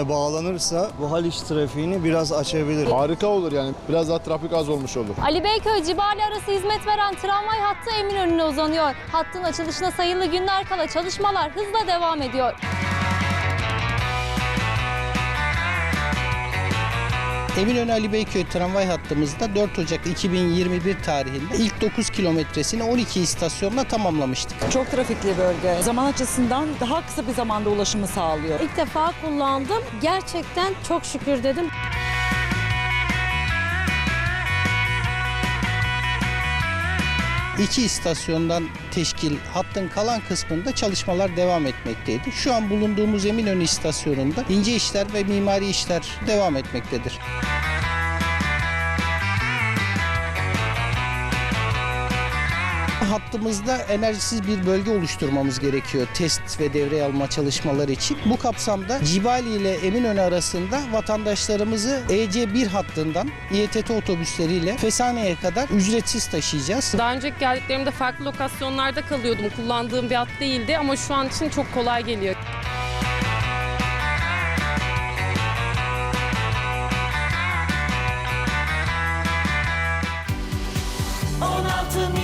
Eminönü'ne bağlanırsa bu Haliç trafiğini biraz açabilir. Harika olur yani. Biraz daha trafik az olmuş olur. Ali Beyköy Cibali arası hizmet veren tramvay hattı Eminönü'ne uzanıyor. Hattın açılışına sayılı günler kala çalışmalar hızla devam ediyor. Eminönü Ali Beyköy tramvay hattımızda 4 Ocak 2021 tarihinde ilk 9 kilometresini 12 istasyonla tamamlamıştık. Çok trafikli bölge. Zaman açısından daha kısa bir zamanda ulaşımı sağlıyor. İlk defa kullandım. Gerçekten çok şükür dedim. İki istasyondan teşkil hattın kalan kısmında çalışmalar devam etmekteydi. Şu an bulunduğumuz Eminönü istasyonunda ince işler ve mimari işler devam etmektedir. hattımızda enerjisiz bir bölge oluşturmamız gerekiyor test ve devreye alma çalışmaları için. Bu kapsamda Cibali ile Eminönü arasında vatandaşlarımızı EC1 hattından İETT otobüsleriyle Fesane'ye kadar ücretsiz taşıyacağız. Daha önceki geldiklerimde farklı lokasyonlarda kalıyordum. Kullandığım bir hat değildi ama şu an için çok kolay geliyor. to me.